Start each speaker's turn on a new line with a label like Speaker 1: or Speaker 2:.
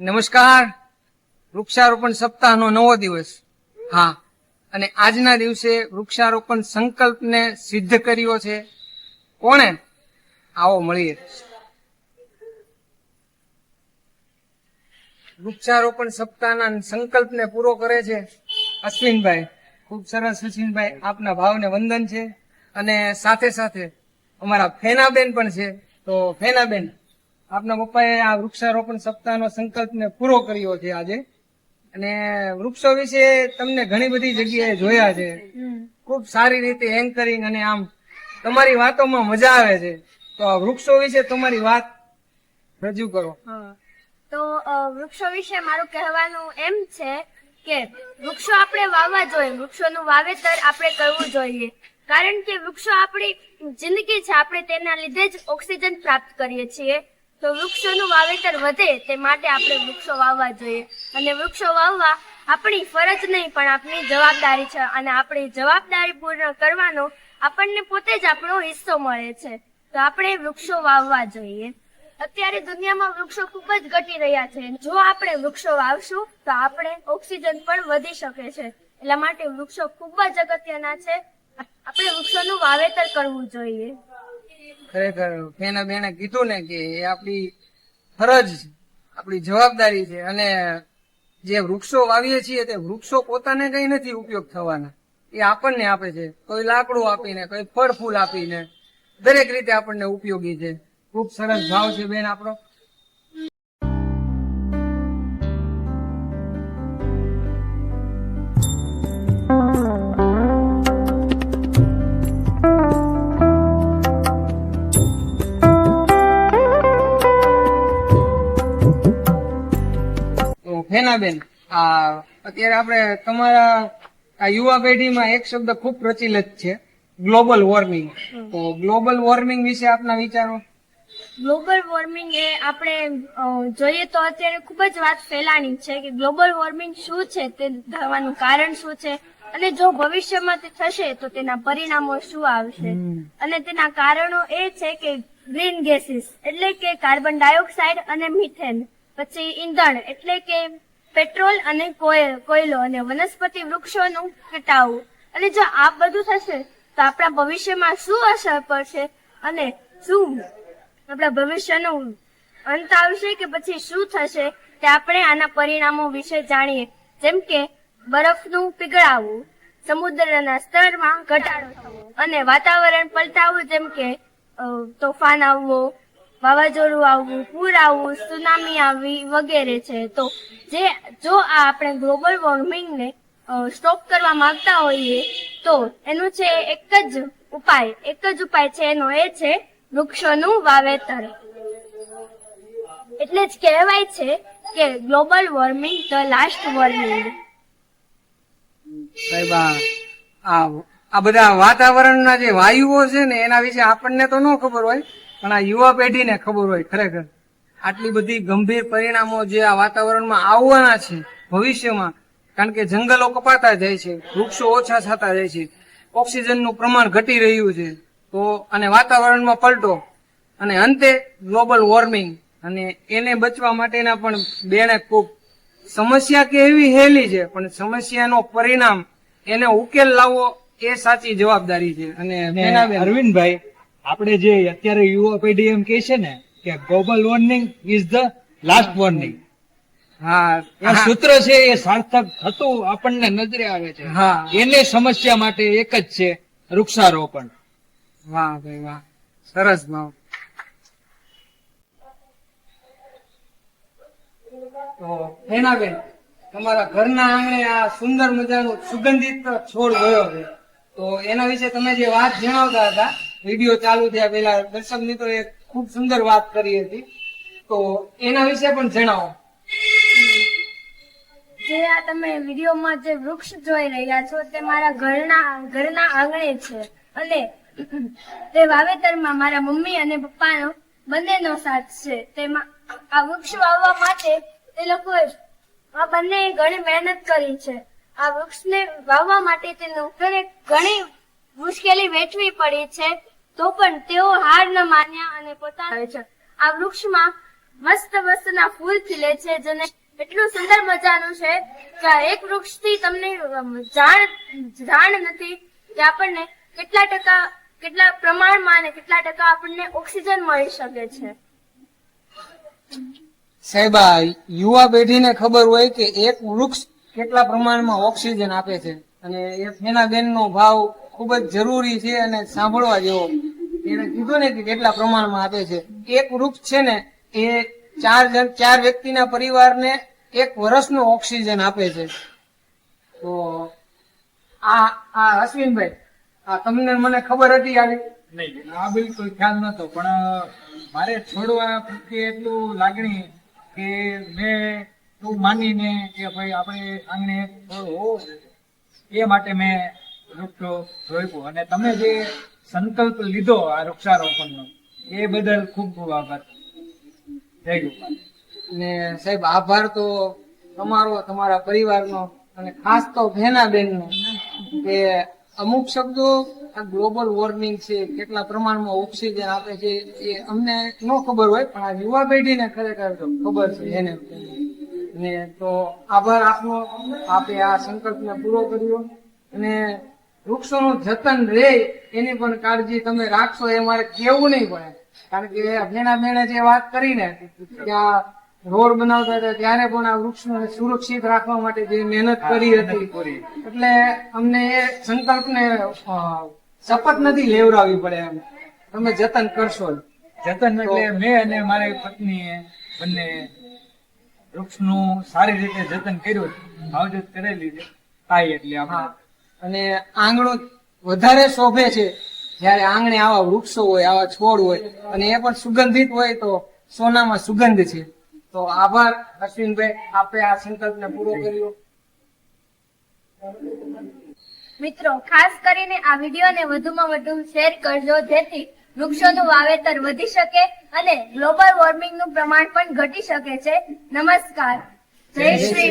Speaker 1: નમસ્કાર. વૃક્ષારોપણ સપ્તાહનો નવો દિવસ. હા, અને આજના દિવસે વૃક્ષારોપણ સંકલ્પને સિદ્ધ કર્યો છે. કોણે? આવો મળીએ. વૃક્ષારોપણ સપ્તાહના સંકલ્પને પૂરો કરે છે અશ્વિનભાઈ. ખૂબ સરસ અશ્વિનભાઈ, આપના ભાવને વંદન છે. અને સાથે સાથે અમારા ફેનાબેન પણ છે. તો ફેનાબેન આપના પપ્પાએ આ વૃક્ષારોપણ સપ્તાહનો સંકલ્પને પૂરો કર્યો છે આજે. અને વૃક્ષો વિશે તમને ઘણી બધી જગ્યાએ જોયા છે. ખૂબ સારી રીતે એન્કરિંગ અને આમ તમારી વાતોમાં મજા આવે છે. તો આ વૃક્ષો વિશે તમારી વાત રજૂ કરો.
Speaker 2: તો વૃક્ષો વિશે મારું કહેવાનું એમ છે કે વૃક્ષો આપણે વાવવા જોઈએ. વૃક્ષોનું વાવેતર આપણે કરવું જોઈએ. કારણ કે વૃક્ષો આપણી જિંદગી છે. આપણે તેના લીધે જ ઓક્સિજન પ્રાપ્ત કરીએ છીએ. તો વૃક્ષોનું વાવેતર વધે તે માટે આપણે વૃક્ષો વાવવા જોઈએ. અને વૃક્ષો વાવવા આપણી ફરજ નહીં, પણ આપણી જવાબદારી છે. અને આપણી જવાબદારી પૂર્ણ કરવાનો આપણને પોતે જ આપણો હિસ્સો મળે છે. તો આપણે વૃક્ષો વાવવા જોઈએ. અત્યારે દુનિયામાં વૃક્ષો ખૂબ જ ઘટી રહ્યા છે. જો આપણે વૃક્ષો વાવશું, તો આપણે ઓક્સિજન પણ વધી શકે છે. એટલા માટે વૃક્ષો ખૂબ જ અગત્યના છે. આપણે વૃક્ષોનું વાવેતર કરવું જોઈએ.
Speaker 1: ખરેખર ફેના બેને કીધું ને કે એ આપણી ફરજ આપણી જવાબદારી છે અને જે વૃક્ષો વાવીએ છીએ તે વૃક્ષો પોતાને કઈ નથી ઉપયોગ થવાના. એ આપણને આપે છે. કોઈ લાકડું આપીને, કોઈ ફળ ફૂલ આપીને, દરેક રીતે આપણને ઉપયોગી છે. ખૂબ સરસ ભાવ છે બેન આપણો. આ અત્યારે આપણે તમારા આ યુવા પેઢીમાં એક શબ્દ ખૂબ પ્રચલિત છે ગ્લોબલ વોર્મિંગ. તો ગ્લોબલ વોર્મિંગ વિશે આપના વિચારો?
Speaker 2: ગ્લોબલ વોર્મિંગ એ આપણે જોઈએ તો અત્યારે ખૂબ જ વાત ફેલાણી છે કે ગ્લોબલ વોર્મિંગ શું છે તે થવાનું કારણ શું છે અને જો ભવિષ્યમાં તે થશે તો તેના પરિણામો શું આવશે? અને તેના કારણો એ છે કે ગ્રીન ગેસીસ એટલે કે કાર્બન ડાયોક્સાઇડ અને મિથેન પછી ઈંધણ એટલે કે પેટ્રોલ અને કોય- કોયલો અને વનસ્પતિ વૃક્ષોનું કટાવું. અને જો આ બધું થશે, તો આપણા ભવિષ્યમાં શું અસર પડશે અને શું આપણા ભવિષ્યનો અંત આવશે કે પછી શું થશે તે આપણે આના પરિણામો વિશે જાણીએ. જેમ કે, બરફનું પીગળાવું, સમુદ્રના સ્તરમાં ઘટાડો થવો અને વાતાવરણ પલટાવું, જેમ કે તોફાન આવવો વાવાઝોડું આવવું, પૂર આવવું સુનામી આવવી વગેરે છે. તો જે, જો આ આપણે ગ્લોબલ વોર્મિંગને સ્ટોપ કરવા માંગતા હોઈએ, તો એનું છે એક જ ઉપાય. એક જ ઉપાય છે એનો એ છે વૃક્ષોનું વાવેતર. એટલે જ કહેવાય છે કે global warming the last warming
Speaker 1: સાહેબ આ આ- બધા વાતાવરણના જે વાયુઓ છે ને, એના વિશે આપણને તો ન ખબર હોય, પણ આ યુવા પેઢીને ખબર હોય ખરેખર. આટલી બધી ગંભીર પરિણામો જે આ વાતાવરણમાં આવવાના છે ભવિષ્યમાં, કારણ કે જંગલો કપાતા જાય છે, વૃક્ષો ઓછા થતા જાય છે, ઓક્સિજનનું પ્રમાણ ઘટી રહ્યું છે, તો અને વાતાવરણમાં પલટો. અને અંતે ગ્લોબલ વોર્મિંગ. અને એને બચવા માટેના પણ બેને ખૂબ સમસ્યા કે એવી હેલી છે, પણ સમસ્યાનો પરિણામ એને ઉકેલ લાવવો એ સાચી જવાબદારી છે. અને
Speaker 3: અરવિંદભાઈ આપણે જે અત્યારે યુવા પેઢી એમ કે છે ને કે global warming is the last warning
Speaker 1: હા
Speaker 3: સૂત્ર છે એ સાર્થક થતું આપણને નજરે આવે છે.
Speaker 1: હા.
Speaker 3: એને સમસ્યા માટે એક જ છે વૃક્ષારોપણ.
Speaker 1: વાહ ભાઈ વાહ. સરસ ભાવ. તો હેનાબેન તમારા ઘરના આંગણે આ સુંદર મજાનું સુગંધિત છોડ ગયો છે. તો એના વિશે તમે જે વાત જણાવતા હતા, વીડિયો ચાલુ થયા પહેલા, દર્શક મિત્રોએ ખૂબ સુંદર વાત કરી હતી. તો એના વિશે પણ જણાવો.
Speaker 2: જે આ તમે વિડીયોમાં જે વૃક્ષ જોઈ રહ્યા છો, તે મારા ઘરના ઘરના આંગણે છે. અને તે વાવેતરમાં મારા મમ્મી અને પપ્પાનો બંનેનો સાથ છે. તેમાં આ વૃક્ષ વાવવા માટે તે લોકોએ આ બંને ઘણી મહેનત કરી છે. આ વૃક્ષને વાવવા માટે તેનું ઘણી મુશ્કેલી વેઠવી પડી છે તો પણ તેઓ હાર ન માન્યા અને પોતાના છે. આ વૃક્ષમાં મસ્ત મસ્તના ફૂલ ખીલે છે જેને એટલું સુંદર મજાનું છે કે એક વૃક્ષથી તમને જાણ જાણ નથી કે આપણને કેટલા ટકા કેટલા પ્રમાણમાં અને કેટલા ટકા આપણને ઓક્સિજન મળી શકે છે.
Speaker 1: સાહેબા યુવા પેઢીને ખબર હોય કે એક વૃક્ષ કેટલા પ્રમાણમાં ઓક્સિજન આપે છે અને એ ફેનાબેન નો ભાવ ખૂબ જ જરૂરી છે અને સાંભળવા જેવો. એને કીધું ને કે કેટલા પ્રમાણમાં આપે છે. એક વૃક્ષ છે ને, એ ચાર જણ, ચાર વ્યક્તિના પરિવારને એક વર્ષનો ઓક્સિજન આપે છે. તો આ આ અશ્વિનભાઈ, આ તમને મને ખબર હતી આવી
Speaker 3: નહીં. આ બિલકુલ ખ્યાલ નતો પણ મારે છોડવા પ્રત્યે એટલું લાગણી કે મેં એવું માનીને કે ભાઈ આપણે આંગણે છોડ હોવો જોઈએ. એ માટે મેં વૃક્ષો રોપ્યું અને તમે જે સંકલ્પ લીધો આ વૃક્ષારોપણનો, એ બદલ ખૂબ ખૂબ આભાર. જય ગોપાલ.
Speaker 1: ને સાહેબ, આભાર તો તમારો, તમારા પરિવારનો અને ખાસ તો ભેના બેનનો કે અમુક શબ્દો આ ગ્લોબલ વોર્મિંગ છે, કેટલા પ્રમાણમાં ઓક્સિજન આપે છે, એ અમને ન ખબર હોય, પણ આ યુવા પેઢીને ખરેખર તો ખબર છે એને. ને તો આભાર આપનો આપે આ સંકલ્પને પૂરો કર્યો અને વૃક્ષોનું જતન રહે એની પણ કાળજી તમે રાખશો એ મારે કેવું નહીં પડે. કારણ કે ભેણા બેણે જે વાત કરીને કે આ રોડ બનાવતા હતા ત્યારે પણ આ વૃક્ષને સુરક્ષિત રાખવા માટે જે મહેનત કરી હતી. એટલે અમને એ સંકલ્પને ને શપથ નથી લેવડાવવી પડે એમ. તમે જતન કરશો
Speaker 3: જતન એટલે મેં અને મારી પત્નીએ બંને વૃક્ષનું સારી રીતે જતન કર્યું છે. માવજત કરેલી છે થાય એટલે આપણે
Speaker 1: અને આંગણું વધારે શોભે છે. જયારે આંગણે આવા વૃક્ષો હોય આવા છોડ હોય અને એ પણ સુગંધિત હોય તો સોનામાં સુગંધ છે. તો આભાર અશ્વિનભાઈ આપે આ સંકલ્પને પૂરો કર્યો.
Speaker 2: મિત્રો ખાસ કરીને આ વિડીયોને વધુમાં વધુ શેર કરજો જેથી વૃક્ષોનું વાવેતર વધી શકે અને ગ્લોબલ વોર્મિંગનું પ્રમાણ પણ ઘટી શકે છે. નમસ્કાર. જય શ્રી